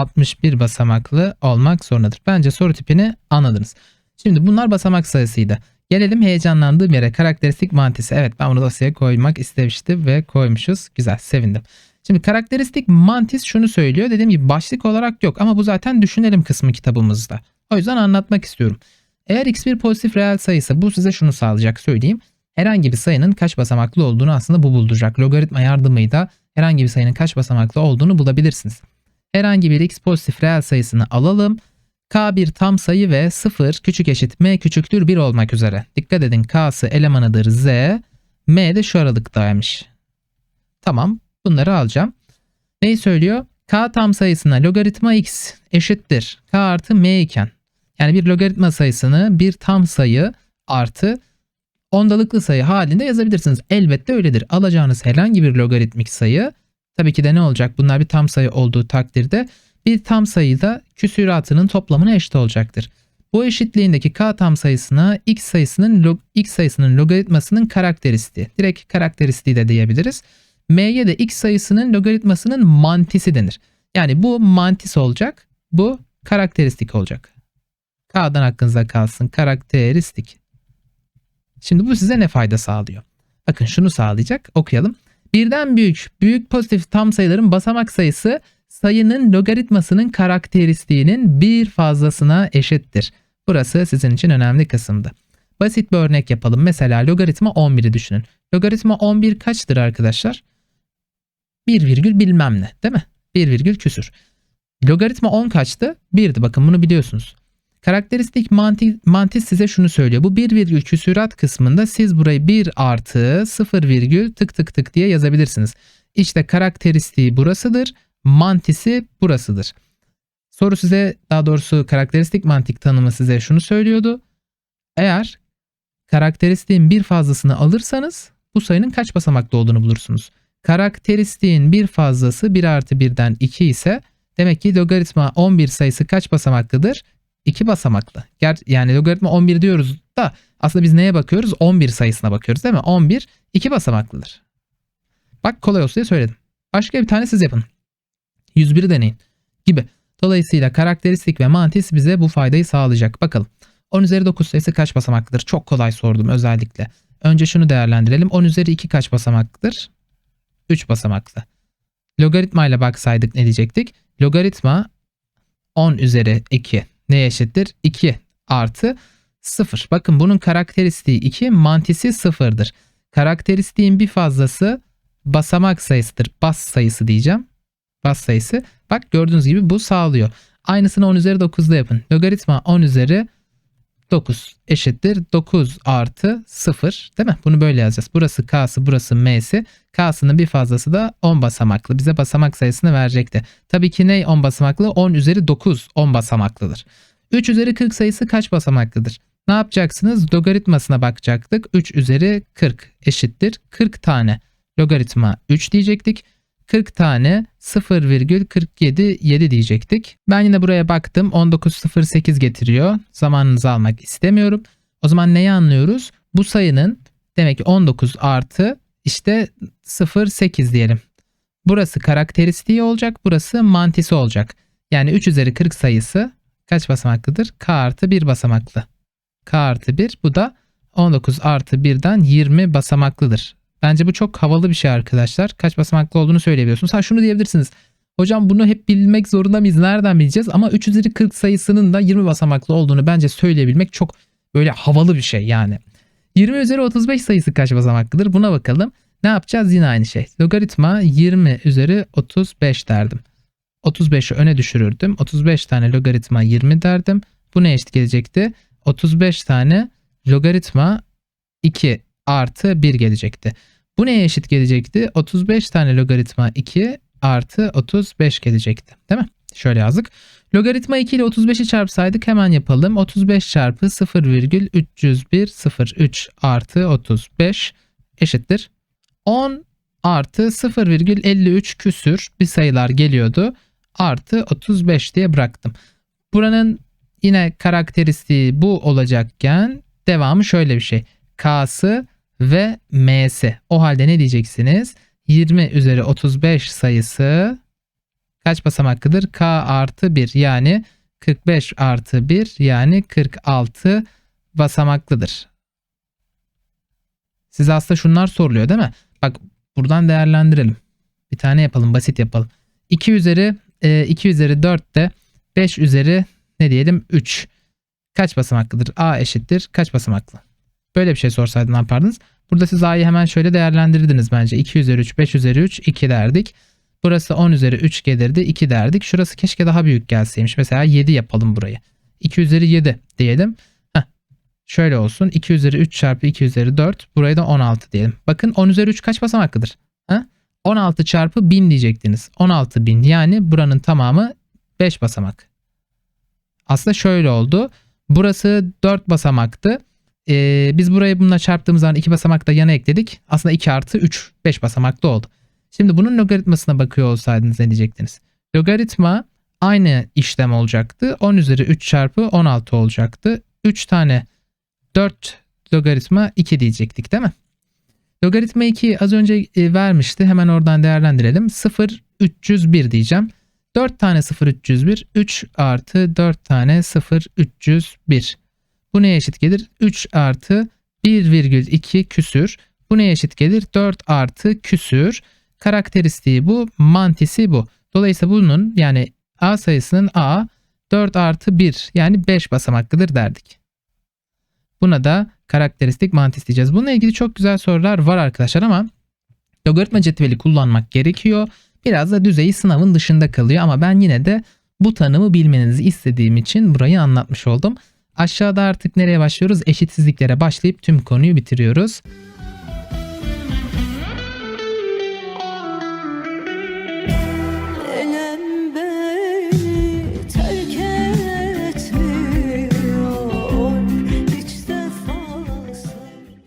61 basamaklı olmak zorundadır. Bence soru tipini anladınız. Şimdi bunlar basamak sayısıydı. Gelelim heyecanlandığım yere karakteristik mantisi. Evet ben bunu dosyaya koymak istemiştim ve koymuşuz. Güzel sevindim. Şimdi karakteristik mantis şunu söylüyor. Dediğim gibi başlık olarak yok ama bu zaten düşünelim kısmı kitabımızda. O yüzden anlatmak istiyorum. Eğer x bir pozitif reel sayısı bu size şunu sağlayacak söyleyeyim. Herhangi bir sayının kaç basamaklı olduğunu aslında bu bulduracak. Logaritma yardımıyla herhangi bir sayının kaç basamaklı olduğunu bulabilirsiniz. Herhangi bir x pozitif reel sayısını alalım. K bir tam sayı ve 0 küçük eşit m küçüktür 1 olmak üzere. Dikkat edin K'sı elemanıdır z, m de şu aralıktaymış. Tamam bunları alacağım. Neyi söylüyor? K tam sayısına logaritma x eşittir. K artı m iken. Yani bir logaritma sayısını bir tam sayı artı ondalıklı sayı halinde yazabilirsiniz. Elbette öyledir. Alacağınız herhangi bir logaritmik sayı tabii ki de ne olacak? Bunlar bir tam sayı olduğu takdirde bir tam sayıda küsuratının toplamına eşit olacaktır. Bu eşitliğindeki k tam sayısına x sayısının log, x sayısının logaritmasının karakteristiği. Direkt karakteristiği de diyebiliriz. M'ye de x sayısının logaritmasının mantisi denir. Yani bu mantis olacak. Bu karakteristik olacak. K'dan aklınıza kalsın. Karakteristik. Şimdi bu size ne fayda sağlıyor? Bakın şunu sağlayacak. Okuyalım. Birden büyük, büyük pozitif tam sayıların basamak sayısı sayının logaritmasının karakteristiğinin bir fazlasına eşittir. Burası sizin için önemli kısımdı. Basit bir örnek yapalım. Mesela logaritma 11'i düşünün. Logaritma 11 kaçtır arkadaşlar? 1 virgül bilmem ne değil mi? 1 virgül küsür. Logaritma 10 kaçtı? 1'di bakın bunu biliyorsunuz. Karakteristik manti, mantis size şunu söylüyor. Bu 1 virgül küsürat kısmında siz burayı 1 artı 0 virgül tık tık tık diye yazabilirsiniz. İşte karakteristiği burasıdır. Mantisi burasıdır. Soru size daha doğrusu karakteristik mantık tanımı size şunu söylüyordu. Eğer karakteristiğin bir fazlasını alırsanız bu sayının kaç basamaklı olduğunu bulursunuz. Karakteristiğin bir fazlası 1 artı 1'den 2 ise demek ki logaritma 11 sayısı kaç basamaklıdır? 2 basamaklı. Ger yani logaritma 11 diyoruz da aslında biz neye bakıyoruz? 11 sayısına bakıyoruz değil mi? 11 2 basamaklıdır. Bak kolay olsun diye söyledim. Başka bir tane siz yapın. 101'i deneyin gibi. Dolayısıyla karakteristik ve mantis bize bu faydayı sağlayacak. Bakalım. 10 üzeri 9 sayısı kaç basamaklıdır? Çok kolay sordum özellikle. Önce şunu değerlendirelim. 10 üzeri 2 kaç basamaklıdır? 3 basamaklı. Logaritma ile baksaydık ne diyecektik? Logaritma 10 üzeri 2 neye eşittir? 2 artı 0. Bakın bunun karakteristiği 2, mantisi 0'dır. Karakteristiğin bir fazlası basamak sayısıdır. Bas sayısı diyeceğim. Bas sayısı. Bak gördüğünüz gibi bu sağlıyor. Aynısını 10 üzeri 9'da yapın. Logaritma 10 üzeri 9 eşittir 9 artı 0 değil mi? Bunu böyle yazacağız. Burası K'sı burası M'si. K'sının bir fazlası da 10 basamaklı. Bize basamak sayısını verecekti. Tabii ki ne 10 basamaklı? 10 üzeri 9 10 basamaklıdır. 3 üzeri 40 sayısı kaç basamaklıdır? Ne yapacaksınız? Logaritmasına bakacaktık. 3 üzeri 40 eşittir 40 tane. Logaritma 3 diyecektik. 40 tane 0,47 7 diyecektik. Ben yine buraya baktım. 19,08 getiriyor. Zamanınızı almak istemiyorum. O zaman neyi anlıyoruz? Bu sayının demek ki 19 artı işte 0,8 diyelim. Burası karakteristiği olacak. Burası mantisi olacak. Yani 3 üzeri 40 sayısı kaç basamaklıdır? K artı 1 basamaklı. K artı 1 bu da 19 artı 1'den 20 basamaklıdır. Bence bu çok havalı bir şey arkadaşlar. Kaç basamaklı olduğunu söyleyebiliyorsunuz. Ha şunu diyebilirsiniz. Hocam bunu hep bilmek zorunda mıyız? Nereden bileceğiz? Ama 3 üzeri 40 sayısının da 20 basamaklı olduğunu bence söyleyebilmek çok böyle havalı bir şey yani. 20 üzeri 35 sayısı kaç basamaklıdır? Buna bakalım. Ne yapacağız? Yine aynı şey. Logaritma 20 üzeri 35 derdim. 35'i öne düşürürdüm. 35 tane logaritma 20 derdim. Bu ne eşit gelecekti? 35 tane logaritma 2 artı 1 gelecekti. Bu neye eşit gelecekti? 35 tane logaritma 2 artı 35 gelecekti. Değil mi? Şöyle yazdık. Logaritma 2 ile 35'i çarpsaydık hemen yapalım. 35 çarpı 0,30103 artı 35 eşittir. 10 artı 0,53 küsür bir sayılar geliyordu. Artı 35 diye bıraktım. Buranın yine karakteristiği bu olacakken devamı şöyle bir şey. K'sı ve m'si. O halde ne diyeceksiniz? 20 üzeri 35 sayısı kaç basamaklıdır? K artı 1 yani 45 artı 1 yani 46 basamaklıdır. Size aslında şunlar soruluyor değil mi? Bak buradan değerlendirelim. Bir tane yapalım basit yapalım. 2 üzeri e, 2 üzeri 4 de 5 üzeri ne diyelim 3. Kaç basamaklıdır? A eşittir kaç basamaklı? Böyle bir şey sorsaydı ne yapardınız? Burada siz A'yı hemen şöyle değerlendirirdiniz bence. 2 üzeri 3, 5 üzeri 3, 2 derdik. Burası 10 üzeri 3 gelirdi, 2 derdik. Şurası keşke daha büyük gelseymiş. Mesela 7 yapalım burayı. 2 üzeri 7 diyelim. Heh. Şöyle olsun. 2 üzeri 3 çarpı 2 üzeri 4. Buraya da 16 diyelim. Bakın 10 üzeri 3 kaç basamaklıdır? Ha? 16 çarpı 1000 diyecektiniz. 16 bin yani buranın tamamı 5 basamak. Aslında şöyle oldu. Burası 4 basamaktı. Ee, biz burayı bununla çarptığımız zaman 2 basamak da yana ekledik. Aslında 2 artı 3 5 basamaklı oldu. Şimdi bunun logaritmasına bakıyor olsaydınız ne diyecektiniz? Logaritma aynı işlem olacaktı. 10 üzeri 3 çarpı 16 olacaktı. 3 tane 4 logaritma 2 diyecektik değil mi? Logaritma 2 az önce e, vermişti. Hemen oradan değerlendirelim. 0 301 diyeceğim. 4 tane 0 301 3 artı 4 tane 0 301. Bu neye eşit gelir? 3 artı 1,2 küsür. Bu neye eşit gelir? 4 artı küsür. Karakteristiği bu, mantisi bu. Dolayısıyla bunun yani A sayısının A 4 artı 1 yani 5 basamaklıdır derdik. Buna da karakteristik mantis diyeceğiz. Bununla ilgili çok güzel sorular var arkadaşlar ama logaritma cetveli kullanmak gerekiyor. Biraz da düzeyi sınavın dışında kalıyor ama ben yine de bu tanımı bilmenizi istediğim için burayı anlatmış oldum. Aşağıda artık nereye başlıyoruz? Eşitsizliklere başlayıp tüm konuyu bitiriyoruz.